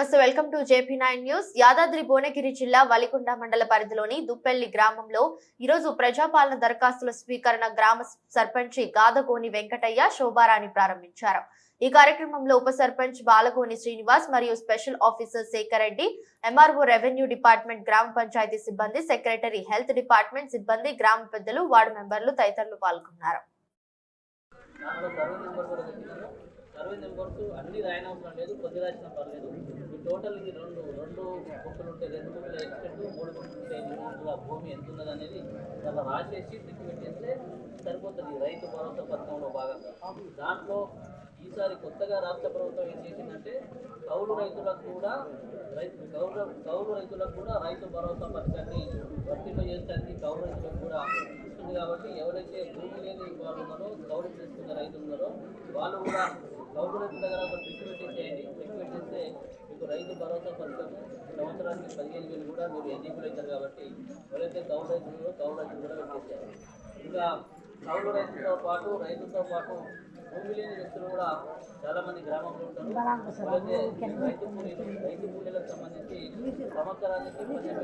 నమస్తే welcome to JP nine news. Yadadri Bhuvanagiri జిల్లా వలికొండ మండల పరిధిలోని దుప్పెల్లి గ్రామంలో ఈరోజు ప్రజాపాలన దరఖాస్తుల స్వీకరణ గ్రామ సర్పంచి గాదగోని వెంకటయ్య శోభారాణి ప్రారంభించారు. ఈ కార్యక్రమంలో ఉప సర్పంచ్ బాలగోని శ్రీనివాస్ మరియు special officer Shekar Reddy MRO revenue department గ్రామ పంచాయతీ సిబ్బంది సెక్రటరీ హెల్త్ డిపార్ట్మెంట్ సిబ్బంది గ్రామ పెద్దలు వార్డు మెంబర్లు తదితరులు పాల్గొన్నారు. సర్వే నెంబర్స్ అన్ని రాయనవసరం లేదు కొద్ది రాసినా పర్లేదు. టోటల్ ఇది రెండు రెండు బుక్కులు ఉంటాయి రెండు బుక్కుల ఎక్స్టెంట్ మూడు బుక్కులు ఉంటాయి ఎన్ని బుక్కుల భూమి ఎంత ఉన్నది అనేది దాంట్లో రాసేసి ట్రీట్మెంట్ చేస్తే సరిపోతుంది. రైతు భరోసా పథకంలో భాగంగా. దాంట్లో ఈసారి కొత్తగా రాష్ట్ర ప్రభుత్వం ఏం చేసిందంటే కౌలు రైతులకు కూడా రైతు కౌలు కౌలు రైతులకు కూడా రైతు భరోసా పథకాన్ని వర్తింపజేయడానికి కౌలు రైతులకు కూడా ఇస్తుంది కాబట్టి ఎవరైతే భూమి లేని వాళ్ళు ఉన్నారో కౌలు చేసుకున్న రైతులు ఉన్నారో వాళ్ళు కూడా కౌలు రైతుల దగ్గర ఒక ట్రీట్మెంట్ చేయండి. మీకు రైతు భరోసా పథకం సంవత్సరానికి పదిహేను వేలు కూడా మీరు ఎన్నికలు అవుతారు కాబట్టి ఎవరైతే కౌలు రైతులు కౌలు రైతులు కూడా పెట్టేసేయాలి ఇంకా కౌలు రైతులతో పాటు రైతులతో పాటు భూమి లేని వ్యక్తులు కూడా చాలామంది గ్రామంలో ఉంటారు. అలాగే రైతు కూలీలు రైతు కూలీలకు సంబంధించి సంవత్సరానికి ప్రభుత్వం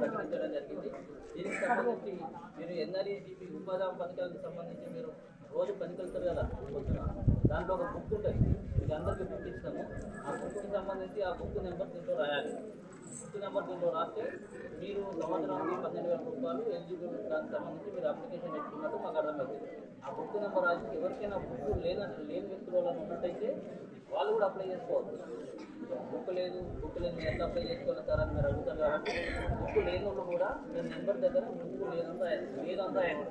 ప్రకటించడం జరిగింది. దీనికి సంబంధించి మీరు ఎన్ఆర్ఈజీపీ ఉపాధి పథకానికి సంబంధించి మీరు రోజు పనికి వెళ్తారు కదా పొద్దున. దాంట్లో ఒక బుక్ ఉంటుంది. మీకు అందరికీ బుక్ ఇస్తాము. ఆ బుక్కి సంబంధించి ఆ బుక్ నెంబర్ దీంట్లో రాయాలి. బుక్ నెంబర్ దీంట్లో రాస్తే మీరు సంవత్సరానికి పన్నెండు వేల రూపాయలు ఎలిజిబుల్ దానికి సంబంధించి మీరు అప్లికేషన్ పెట్టుకున్నట్టు మాకు అర్థమవుతుంది. ఆ బుక్ నెంబర్ రాసి ఎవరికైనా బుక్ లేదని లేని వ్యక్తులు ఉన్నట్టయితే వాళ్ళు కూడా అప్లై చేసుకోవచ్చు. బుక్ లేదు బుక్ లేదు ఎంత అప్లై చేసుకోవాలి సార్ అని మీరు అడుగుతారు కాబట్టి బుక్ లేని వాళ్ళు కూడా మీ నెంబర్ దగ్గర బుక్ లేదంతా లేదంతా రాయండి.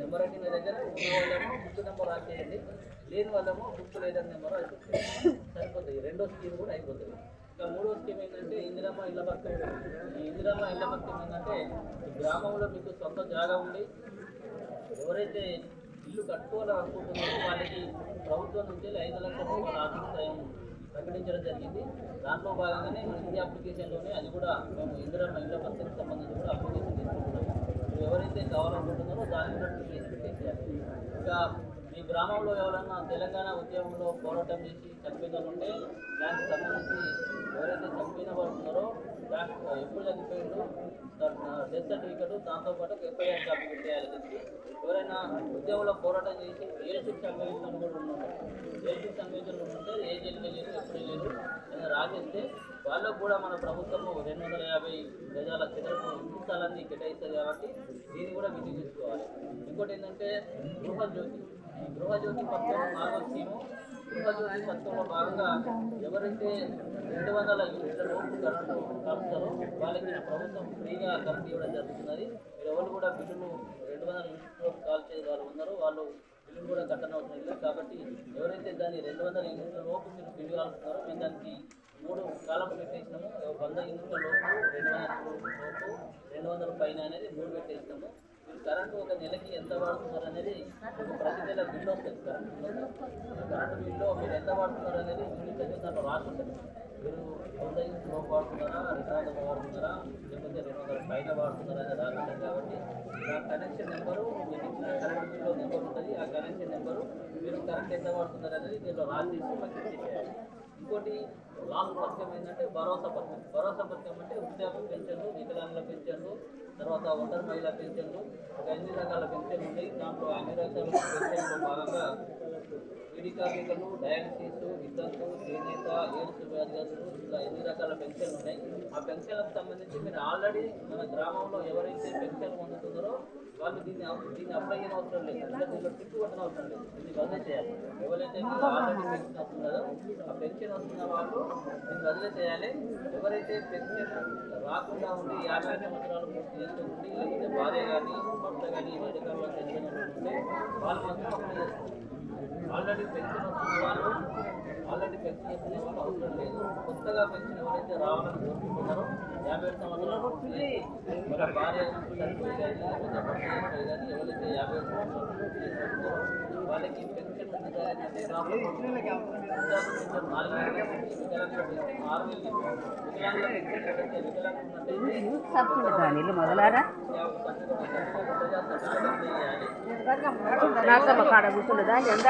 నెంబర్ అంటే మీ దగ్గర. ఉన్న బుక్ నెంబర్ రాసేయండి లేని వాళ్ళేమో బుక్ లేదని నెంబర్ రాసేయండి సరిపోతుంది. రెండో స్కీమ్ కూడా అయిపోతుంది. ఇంకా మూడో స్కీమ్ ఏంటంటే ఇందిరామ ఇళ్ళ పథకం ఈ ఇందిరమ్మ ఇళ్ళ పథకం ఏంటంటే గ్రామంలో మీకు సొంత జాగా ఉండి ఎవరైతే ఇల్లు కట్టుకోవాలని అనుకుంటున్నారో వాళ్ళకి ప్రభుత్వం నుంచి ఐదు లక్షల రూపాయల ఆర్థిక సాయం ప్రకటించడం జరిగింది. దాంట్లో భాగంగానే మన ఇండియా అప్లికేషన్లోనే అది కూడా మేము ఇందిరామ ఇళ్ళ పథకానికి సంబంధించి కూడా అప్లికేషన్ తీసుకున్నాం. ఎవరైతే కావాలనుకుంటున్నారో దాన్ని కూడా అప్లికేషన్ పెట్టేసేయాలి ఇంకా మీ గ్రామంలో ఎవరన్నా తెలంగాణ ఉద్యమంలో పోరాటం చేసి చనిపోయిన ఉంటే దానికి సంబంధించి ఎవరైతే చనిపోయిన వాళ్ళు ఉన్నారో దానికి ఎప్పుడు చనిపోయిందో డెత్ సర్టిఫికెట్ దాంతోపాటు ఎఫ్ఐఆర్ కాపీ చేయాలి ఎవరైనా ఉద్యోగంలో పోరాటం చేసి ఏ శిక్ష అనుభవించిన కూడా ఉన్నారు. ఏ శిక్ష అనుభవించిన ఉంటే ఏ జైలు వెళ్ళారు ఎప్పుడు వెళ్ళారు అని రాగిస్తే వాళ్ళకు కూడా మన ప్రభుత్వము రెండు వందల యాభై గజాల చదరపు ఇంటి కేటాయిస్తారు కాబట్టి దీన్ని కూడా వినియోగించుకోవాలి. ఇంకోటి ఏంటంటే గృహజ్యోతి. గృహజ్యోతి పక్కన నాలుగో స్కీము ఎవరైతే రెండు వందల యూనిట్ల లోపు కరెంటు కలుపుతారో వాళ్ళకి ప్రభుత్వం ఫ్రీగా కరెంట్ ఇవ్వడం జరుగుతున్నది. మీరు ఎవరు కూడా బిల్లులు రెండు వందల యూనిట్ల లోపు కాల్చే వాళ్ళు ఉన్నారో వాళ్ళు బిల్లులు కూడా కట్టనవసరం లేదు. కాబట్టి ఎవరైతే దాన్ని రెండు వందల యూనిట్ల లోపు మీరు బిల్లు కాలుస్తున్నారో మేము దానికి మూడు కాలం పెట్టేసినాము. వంద యూనిట్ల లోపు రెండు వందల లోపు రెండు వందల పైన అనేది మూడు పెట్టేసినాము. కరెంటు ఒక నెలకి ఎంత వాడుతున్నారు అనేది ప్రతి నెల బిల్లు వస్తుంది కరెంటు బిల్లు కరెంటు బిల్లు మీరు ఎంత వాడుతున్నారు అనేది యూనిట్ అనేది దాంట్లో రాసి ఉంటుంది మీరు వంద యూనిట్ లోపు వాడుతున్నారా రెండు వాడుతున్నారా లేకపోతే రెండు వందల పైన వాడుతున్నారా అనేది రాసి కాబట్టి ఆ కనెక్షన్ నెంబరు మీకు ఇచ్చిన కరెంట్ బిల్లు నెంబర్ ఉంటుంది. ఆ కనెక్షన్ నెంబరు మీరు కరెంట్ ఎంత వాడుతున్నారు అనేది దీంట్లో రాసి మాకు ఇచ్చేసేయాలి ఇంకోటి లాస్ట్ పథకం ఏంటంటే భరోసా పథకం. భరోసా పథకం అంటే వృద్ధాప్య పెన్షన్లు వికలాంగుల పెన్షన్లు తర్వాత ఒంటరి మహిళా పెన్షన్లు ఒక ఎన్ని రకాల పెన్షన్లు ఉన్నాయి దాంట్లో అన్ని రకాల పెన్షన్లో భాగంగా పీడి కార్మికులు డయాలసిస్ వితంతు చేనేత ఏడ్స్ వ్యాధిగ్రస్తులు ఇలా ఎన్ని రకాల పెన్షన్లు ఉన్నాయి. ఆ పెన్షన్లకు సంబంధించి మీరు ఆల్రెడీ మన గ్రామంలో ఎవరైతే పెన్షన్ పొందుతున్నారో వాళ్ళు దీన్ని అప్- దీన్ని అప్లై చేయని అవసరం లేదు. అంటే దీంట్లో టిక్కు అవసరం లేదు. దీన్ని వదిలే చేయాలి. ఎవరైతే ఆల్రెడీ పెన్షన్ వస్తుందో ఆ పెన్షన్ వస్తున్న వాళ్ళు దీన్ని చేయాలి. ఎవరైతే పెన్షన్ రాకుండా ఉండి యాభై సంవత్సరాలు పూర్తి చేసుకుంటుంది లేకపోతే భార్య కానీ భర్త కానీ వేడుకల్లో పెన్షన్ వాళ్ళు మాత్రం అప్లై ఆల్రెడీ పెన్షన్ వస్తున్న వాళ్ళు ఆల్రెడీ పెన్షన్ వస్తున్న వాళ్ళు అవసరం లేదు. కొత్తగా పెన్షన్ ఎవరైతే రావాలని కోరుకుంటున్నారో. యాభై సంవత్సరాలు పూర్తి వాళ్ళ భార్య చనిపోయి కానీ లేకపోతే భర్త కానీ ఎవరైతే యాభై సంవత్సరాలు పూర్తి చేసుకుంటారో సబ్సిడీ దాని ఇల్లు మొదలారా? నర్సమ్మ కాడ కూర్చున్నదా? ఎంత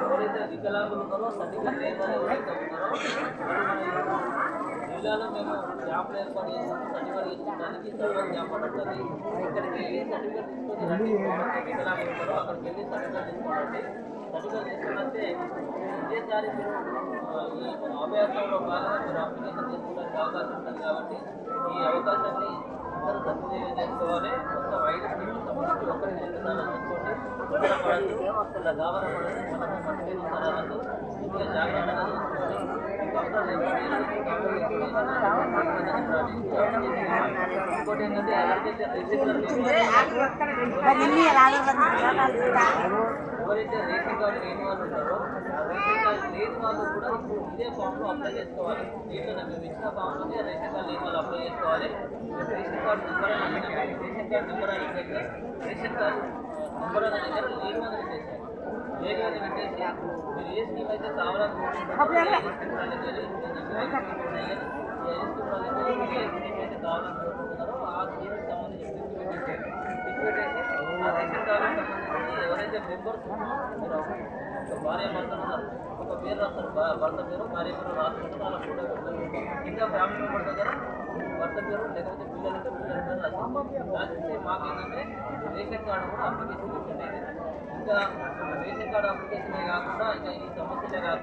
ఎవరైతే వికలాంగులు ఉన్నారో సర్టిఫికెట్ లేని వాళ్ళు ఎవరైతే ఉన్నారో జిల్లాలో మేము క్యాంపులు ఏర్పాటు చేస్తాము సర్టిఫికేట్ తీసుకోవడానికి సర్వర్ క్యాంప్ ఉంటుంది ఇక్కడికి వెళ్ళి సర్టిఫికేట్ తీసుకొని రండి. వికలాంగులు ఉన్నారో అక్కడికి వెళ్ళి సర్టిఫికేట్ తీసుకోండి. సర్టిఫికేట్ తీసుకున్నట్టే ఇదేసారి మీరు ఈ అభ్యాసంలో భాగంగా మీరు అప్లికేషన్ చేసుకోవడానికి అవకాశం ఉంటుంది కాబట్టి ఈ అవకాశాన్ని అందరూ సద్వినియోగం చేసుకోవాలి. మొత్తం ఐదు స్కీమ్స్ సంబంధించి ఒక్కరికి రెండు సార్లు చూసుకోండి పడద్దు ఇలా గాబర పడద్దు మనము పట్టుకుని సరాలద్దు ఇంకా జాగ్రత్తగా చూసుకోవాలి ఎవరైతే రేషన్ కార్డు లేని వాళ్ళు ఉంటారో రేషన్ కార్డు లేని వాళ్ళు కూడా ఇదే ఫామ్లో అప్లై చేసుకోవాలి దీంట్లో మేము ఇచ్చిన ఫామ్లోనే రేషన్ కార్డు లేని వాళ్ళు అప్లై చేసుకోవాలి ration card number ration card number అనేది దగ్గర రేషన్ కార్డు నెంబర్ అనే దగ్గర లేని వాళ్ళు ఎవరైతే మెంబర్స్ మీరు ఒక భార్య భర్త ఉన్నారు ఒక పేరు రాస్తారు భా- భర్త పేరు భార్య పేరు రాసుకుంటారు వాళ్ళ ఫోటో పెడతారు ఇంకా ఫ్యామిలీ మెంబర్ దగ్గర భర్త పేరు లేకపోతే పిల్లలకి పిల్లల పేరు రాస్తారు రాసిస్తే మాకు ఏంటంటే రేషన్ కార్డు కూడా అప్లికేషన్ పెట్టండి が、衛星からアプリケーが、さあ、いかにいいと思ってたが、